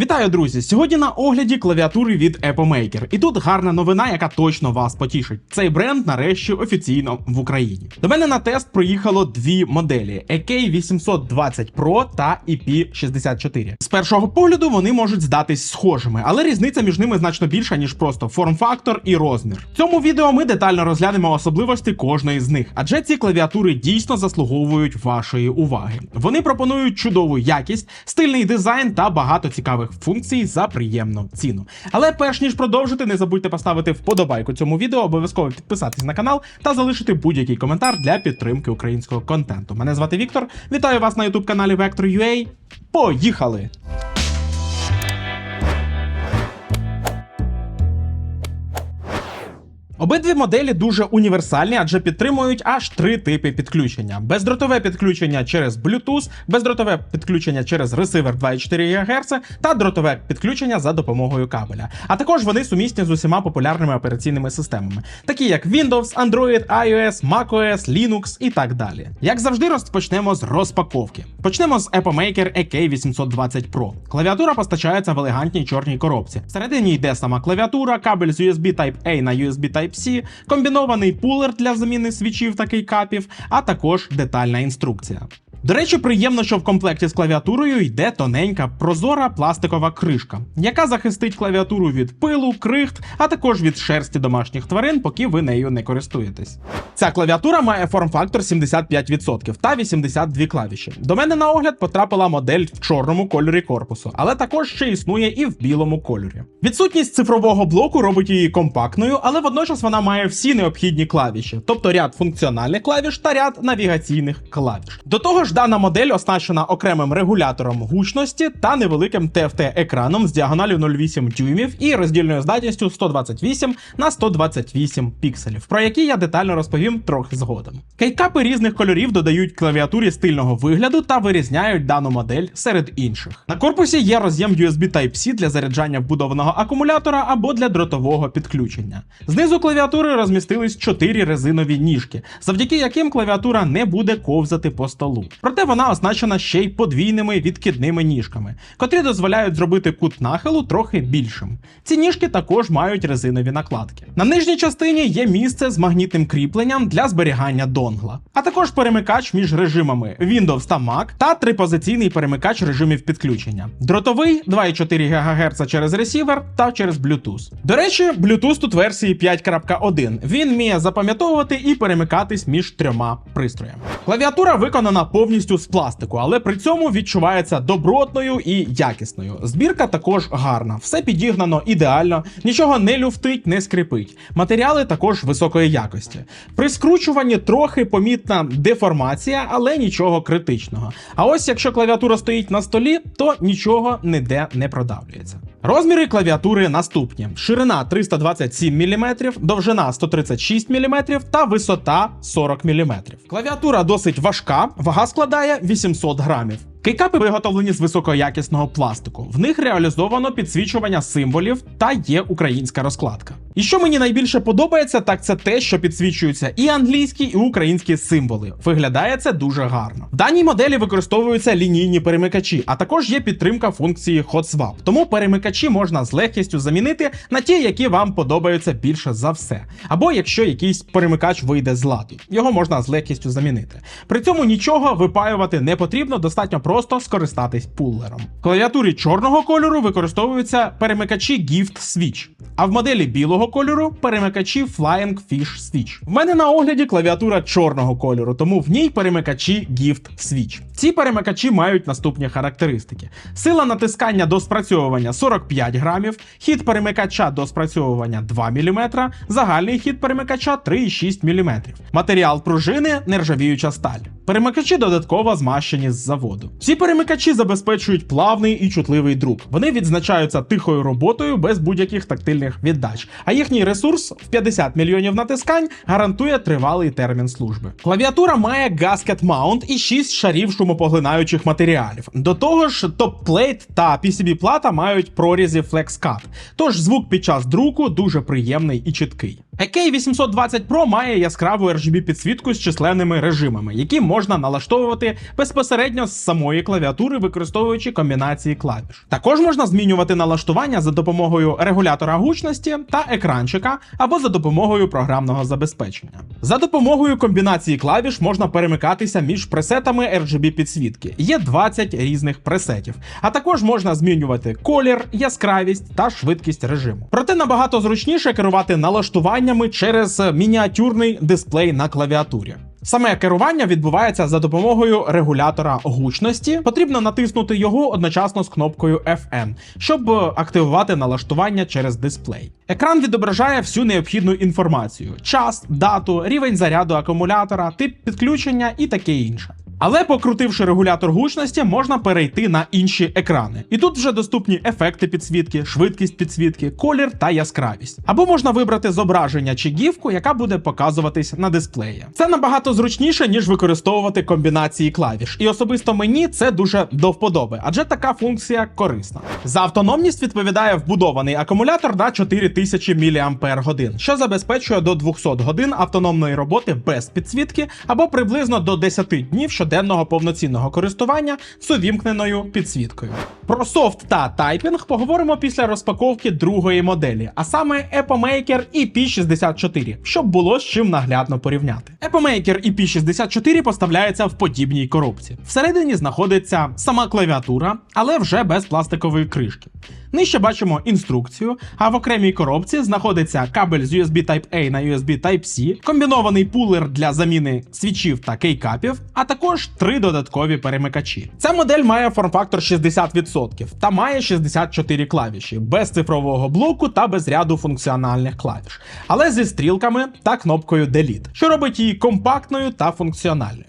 Вітаю, друзі! Сьогодні на огляді клавіатури від Apple Maker. І тут гарна новина, яка точно вас потішить. Цей бренд нарешті офіційно в Україні. До мене на тест проїхало дві моделі: AK820 Pro та EP64. З першого погляду вони можуть здатись схожими, але різниця між ними значно більша, ніж просто форм-фактор і розмір. В цьому відео ми детально розглянемо особливості кожної з них, адже ці клавіатури дійсно заслуговують вашої уваги. Вони пропонують чудову якість, стильний дизайн та багато цікавих функцій за приємну ціну. Але перш ніж продовжити, не забудьте поставити вподобайку цьому відео, обов'язково підписатись на канал та залишити будь-який коментар для підтримки українського контенту. Мене звати Віктор. Вітаю вас на youtube каналі Vector.ua. Поїхали! Обидві моделі дуже універсальні, адже підтримують аж три типи підключення: бездротове підключення через Bluetooth, бездротове підключення через ресивер 2,4 ГГц та дротове підключення за допомогою кабеля. А також вони сумісні з усіма популярними операційними системами, такі як Windows, Android, iOS, macOS, Linux і так далі. Як завжди, розпочнемо з розпаковки. Почнемо з Apple Maker AK820 Pro. Клавіатура постачається в елегантній чорній коробці. Всередині йде сама клавіатура, кабель з USB Type-A на USB Type-C, комбінований пулер для заміни свічів та кейкапів, а також детальна інструкція. До речі, приємно, що в комплекті з клавіатурою йде тоненька прозора пластикова кришка, яка захистить клавіатуру від пилу, крихт, а також від шерсті домашніх тварин, поки ви нею не користуєтесь. Ця клавіатура має форм-фактор 75% та 82 клавіші. До мене на огляд потрапила модель в чорному кольорі корпусу, але також ще існує і в білому кольорі. Відсутність цифрового блоку робить її компактною, але водночас вона має всі необхідні клавіші, тобто ряд функціональних клавіш та ряд навігаційних клавіш. До того ж, дана модель оснащена окремим регулятором гучності та невеликим TFT-екраном з діагоналю 0,8 дюймів і роздільною здатністю 128 на 128 пікселів, про які я детально розповім трохи згодом. Кейкапи різних кольорів додають клавіатурі стильного вигляду та вирізняють дану модель серед інших. На корпусі є роз'єм USB Type-C для заряджання вбудованого акумулятора або для дротового підключення. Знизу клавіатури розмістились чотири резинові ніжки, завдяки яким клавіатура не буде ковзати по столу. Проте вона оснащена ще й подвійними відкидними ніжками, котрі дозволяють зробити кут нахилу трохи більшим. Ці ніжки також мають резинові накладки. На нижній частині є місце з магнітним кріпленням для зберігання донгла, а також перемикач між режимами Windows та Mac та трипозиційний перемикач режимів підключення. Дротовий 2,4 ГГц через ресівер та через Bluetooth. До речі, Bluetooth тут версії 5.1. Він вміє запам'ятовувати і перемикатись між трьома пристроями. Клавіатура виконана повністю з пластику, але при цьому відчувається добротною і якісною. Збірка також гарна, все підігнано ідеально, нічого не люфтить, не скрипить. Матеріали також високої якості. При скручуванні трохи помітна деформація, але нічого критичного. А ось якщо клавіатура стоїть на столі, то нічого ніде не продавлюється. Розміри клавіатури наступні: ширина 327 мм, довжина 136 мм та висота 40 мм. Клавіатура досить важка, вага складає 800 грамів. Кейкапи виготовлені з високоякісного пластику. В них реалізовано підсвічування символів та є українська розкладка. І що мені найбільше подобається, так це те, що підсвічуються і англійські, і українські символи. Виглядає це дуже гарно. В даній моделі використовуються лінійні перемикачі, а також є підтримка функції Hot Swap. Тому перемикачі можна з легкістю замінити на ті, які вам подобаються більше за все. Або якщо якийсь перемикач вийде з ладу, його можна з легкістю замінити. При цьому нічого випаювати не потрібно, достатньо просто скористатись пуллером. В клавіатурі чорного кольору використовуються перемикачі Gift Switch, а в моделі білого кольору перемикачі Flying Fish Switch. В мене на огляді клавіатура чорного кольору, тому в ній перемикачі Gift Switch. Ці перемикачі мають наступні характеристики: сила натискання до спрацьовування 45 грамів, хід перемикача до спрацьовування 2 мм, загальний хід перемикача 3,6 мм. Матеріал пружини нержавіюча сталь. Перемикачі додатково змащені з заводу. Всі перемикачі забезпечують плавний і чутливий друк. Вони відзначаються тихою роботою без будь-яких тактильних віддач, а їхній ресурс в 50 мільйонів натискань гарантує тривалий термін служби. Клавіатура має gasket mount і 6 шарів шумопоглинаючих матеріалів. До того ж, топ-плейт та PCB-плата мають прорізі FlexCut, тож звук під час друку дуже приємний і чіткий. EK820 Pro має яскраву RGB підсвітку з численними режимами, які можна налаштовувати безпосередньо з самої клавіатури, використовуючи комбінації клавіш. Також можна змінювати налаштування за допомогою регулятора гучності та екранчика або за допомогою програмного забезпечення. За допомогою комбінації клавіш можна перемикатися між пресетами RGB підсвітки. Є 20 різних пресетів, а також можна змінювати колір, яскравість та швидкість режиму. Проте набагато зручніше керувати налаштуваннями через мініатюрний дисплей на клавіатурі. Саме керування відбувається за допомогою регулятора гучності. Потрібно натиснути його одночасно з кнопкою FN, щоб активувати налаштування через дисплей. Екран відображає всю необхідну інформацію: час, дату, рівень заряду акумулятора, тип підключення і таке інше. Але покрутивши регулятор гучності, можна перейти на інші екрани. І тут вже доступні ефекти підсвітки, швидкість підсвітки, колір та яскравість. Або можна вибрати зображення чи гівку, яка буде показуватись на дисплеї. Це набагато зручніше, ніж використовувати комбінації клавіш. І особисто мені це дуже до вподоби, адже така функція корисна. За автономність відповідає вбудований акумулятор на 4000 мАч, що забезпечує до 200 годин автономної роботи без підсвітки або приблизно до 10 днів щоденного повноцінного користування з увімкненою підсвіткою. Про софт та тайпінг поговоримо після розпаковки другої моделі, а саме Epomaker EP64, щоб було з чим наглядно порівняти. Epomaker EP64 поставляється в подібній коробці. Всередині знаходиться сама клавіатура, але вже без пластикової кришки. Нижче бачимо інструкцію, а в окремій коробці знаходиться кабель з USB Type-A на USB Type-C, комбінований пулер для заміни свічів та кейкапів, а також три додаткові перемикачі. Ця модель має форм-фактор 60% та має 64 клавіші, без цифрового блоку та без ряду функціональних клавіш, але зі стрілками та кнопкою Delete, що робить її компактною та функціональною.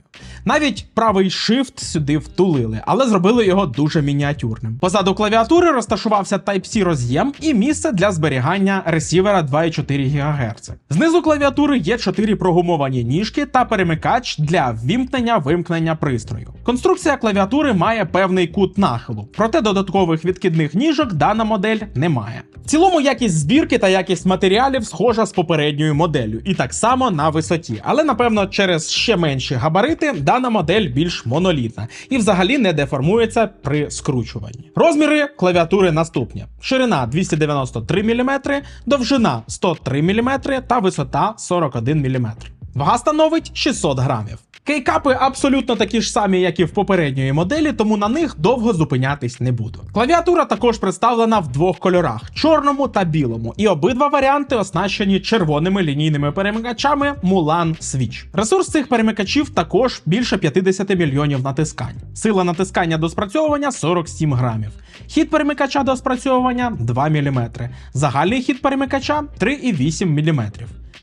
Навіть правий Shift сюди втулили, але зробили його дуже мініатюрним. Позаду клавіатури розташувався Type-C роз'єм і місце для зберігання ресівера 2,4 ГГц. Знизу клавіатури є 4 прогумовані ніжки та перемикач для ввімкнення вимкнення пристрою. Конструкція клавіатури має певний кут нахилу, проте додаткових відкидних ніжок дана модель не має. В цілому якість збірки та якість матеріалів схожа з попередньою моделлю, і так само на висоті. Але напевно через ще менші габарити дана модель більш монолітна і взагалі не деформується при скручуванні. Розміри клавіатури наступні: ширина 293 мм, довжина 103 мм та висота 41 мм. Вага становить 600 грамів. Кейкапи абсолютно такі ж самі, як і в попередньої моделі, тому на них довго зупинятись не буду. Клавіатура також представлена в двох кольорах чорному та білому, і обидва варіанти оснащені червоними лінійними перемикачами Mulan Switch. Ресурс цих перемикачів також більше 50 мільйонів натискань. Сила натискання до спрацьовування 47 грамів. Хід перемикача до спрацьовування 2 мм. Загальний хід перемикача 3,8 мм.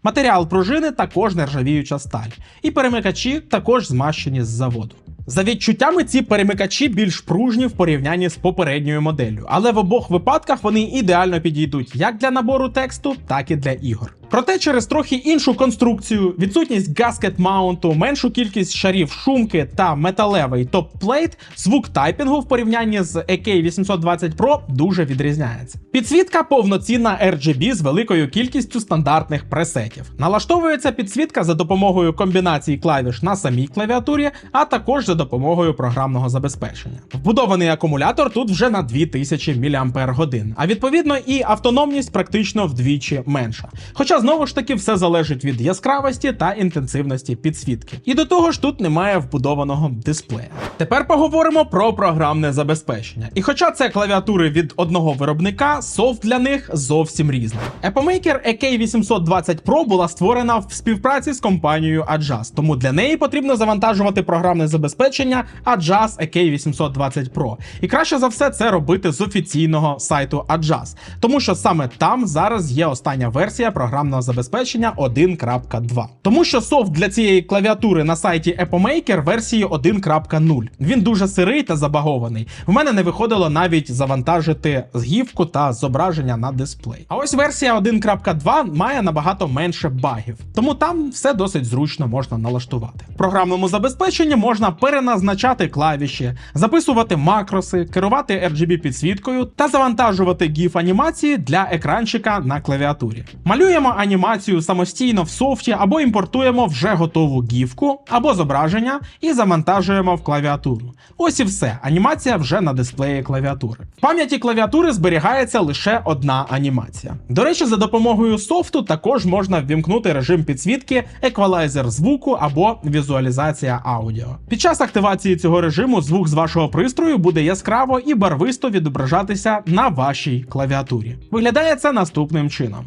Матеріал пружини також нержавіюча сталь, і перемикачі також змащені з заводу. За відчуттями, ці перемикачі більш пружні в порівнянні з попередньою моделлю, але в обох випадках вони ідеально підійдуть як для набору тексту, так і для ігор. Проте через трохи іншу конструкцію, відсутність гаскет маунту, меншу кількість шарів шумки та металевий топ-плейт, звук тайпінгу в порівнянні з EK820 Pro дуже відрізняється. Підсвітка повноцінна RGB з великою кількістю стандартних пресетів. Налаштовується підсвітка за допомогою комбінації клавіш на самій клавіатурі, а також за допомогою програмного забезпечення. Вбудований акумулятор тут вже на 2000 мАч, а відповідно і автономність практично вдвічі менша. Хоча знову ж таки все залежить від яскравості та інтенсивності підсвітки. І до того ж тут немає вбудованого дисплея. Тепер поговоримо про програмне забезпечення. І хоча це клавіатури від одного виробника, софт для них зовсім різний. Epomaker EK820 Pro була створена в співпраці з компанією Adjust, тому для неї потрібно завантажувати програмне забезпечення Adjust EK820 Pro. І краще за все це робити з офіційного сайту Adjust, тому що саме там зараз є остання версія програмного забезпечення 1.2. Тому що софт для цієї клавіатури на сайті Epomaker версії 1.0. Він дуже сирий та забагований. В мене не виходило навіть завантажити згівку та зображення на дисплей. А ось версія 1.2 має набагато менше багів, тому там все досить зручно можна налаштувати. В програмному забезпеченні можна переназначати клавіші, записувати макроси, керувати RGB підсвіткою та завантажувати GIF анімації для екранчика на клавіатурі. Малюємо анімацію самостійно в софті або імпортуємо вже готову гівку або зображення і завантажуємо в клавіатуру. Ось і все. Анімація вже на дисплеї клавіатури. В пам'яті клавіатури зберігається лише одна анімація. До речі, за допомогою софту також можна ввімкнути режим підсвітки, еквалайзер звуку або візуалізація аудіо. Під час активації цього режиму звук з вашого пристрою буде яскраво і барвисто відображатися на вашій клавіатурі. Виглядає це наступним чином.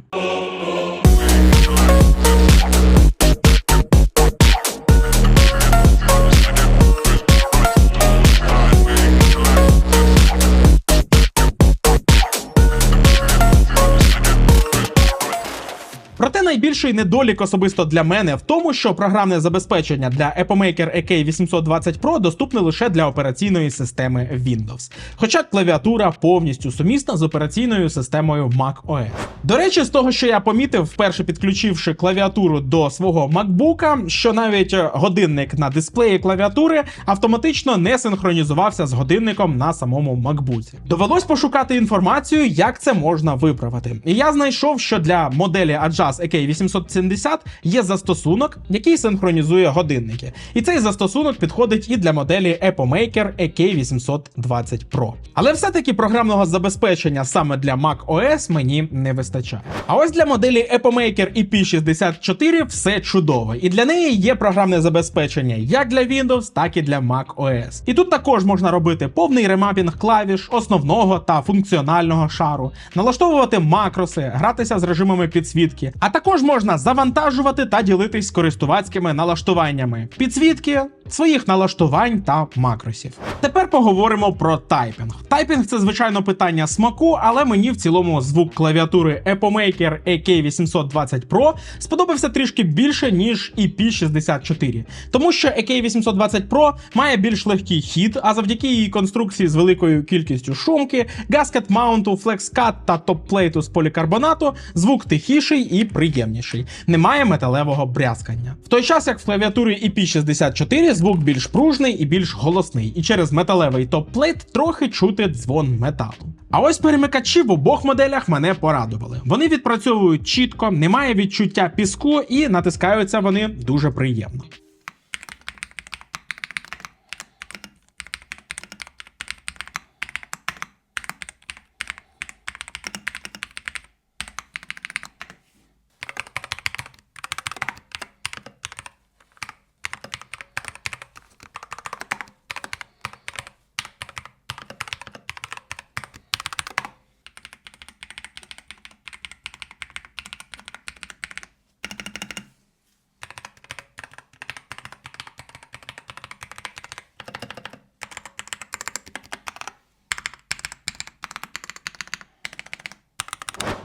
Найбільший недолік особисто для мене в тому, що програмне забезпечення для Epamaker EK 820 Pro доступне лише для операційної системи Windows. Хоча клавіатура повністю сумісна з операційною системою Mac OS. До речі, з того, що я помітив, вперше підключивши клавіатуру до свого MacBook, що навіть е, годинник на дисплеї клавіатури автоматично не синхронізувався з годинником на самому MacBook. Довелось пошукати інформацію, як це можна виправити. І я знайшов, що для моделі Adjust EK870 є застосунок, який синхронізує годинники. І цей застосунок підходить і для моделі Epamaker EK820 Pro. Але все-таки програмного забезпечення саме для Mac OS мені не вистачає. А ось для моделі Epamaker EP64 все чудово. І для неї є програмне забезпечення як для Windows, так і для Mac OS. І тут також можна робити повний ремапінг клавіш, основного та функціонального шару, налаштовувати макроси, гратися з режимами підсвітки, а також можна завантажувати та ділитись користувацькими налаштуваннями підсвітки, своїх налаштувань та макросів. Тепер поговоримо про тайпінг. Тайпінг це звичайно питання смаку, але мені в цілому звук клавіатури Epamaker EK820 Pro сподобався трішки більше ніж EP64, тому що EK820 Pro має більш легкий хід, а завдяки її конструкції з великою кількістю шумки, гаскет маунту, флекскат та топ-плейту з полікарбонату, звук тихіший і приємніший. Немає металевого брязкання. В той час, як в клавіатурі EP64 звук більш пружний і більш голосний, і через металевий топ-плейт трохи чути дзвон металу. А ось перемикачі в обох моделях мене порадували. Вони відпрацьовують чітко, немає відчуття піску і натискаються вони дуже приємно.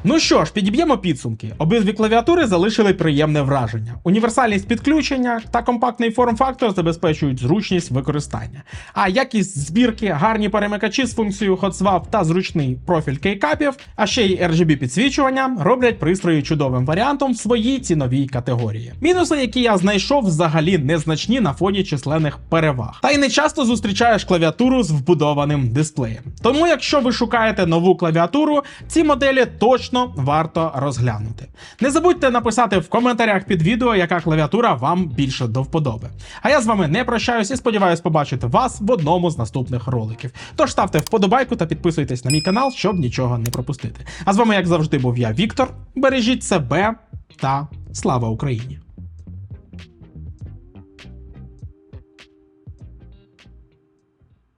Ну що ж, підіб'ємо підсумки. Обидві клавіатури залишили приємне враження. Універсальність підключення та компактний форм-фактор забезпечують зручність використання. А якість збірки, гарні перемикачі з функцією Hot Swap та зручний профіль кейкапів, а ще й RGB підсвічування роблять пристрої чудовим варіантом в своїй ціновій категорії. Мінуси, які я знайшов, взагалі незначні на фоні численних переваг. Та й не часто зустрічаєш клавіатуру з вбудованим дисплеєм. Тому, якщо ви шукаєте нову клавіатуру, ці моделі точно варто розглянути. Не забудьте написати в коментарях під відео, яка клавіатура вам більше до вподоби. А я з вами не прощаюсь і сподіваюсь побачити вас в одному з наступних роликів. Тож ставте вподобайку та підписуйтесь на мій канал, щоб нічого не пропустити. А з вами, як завжди, був я, Віктор. Бережіть себе та слава Україні!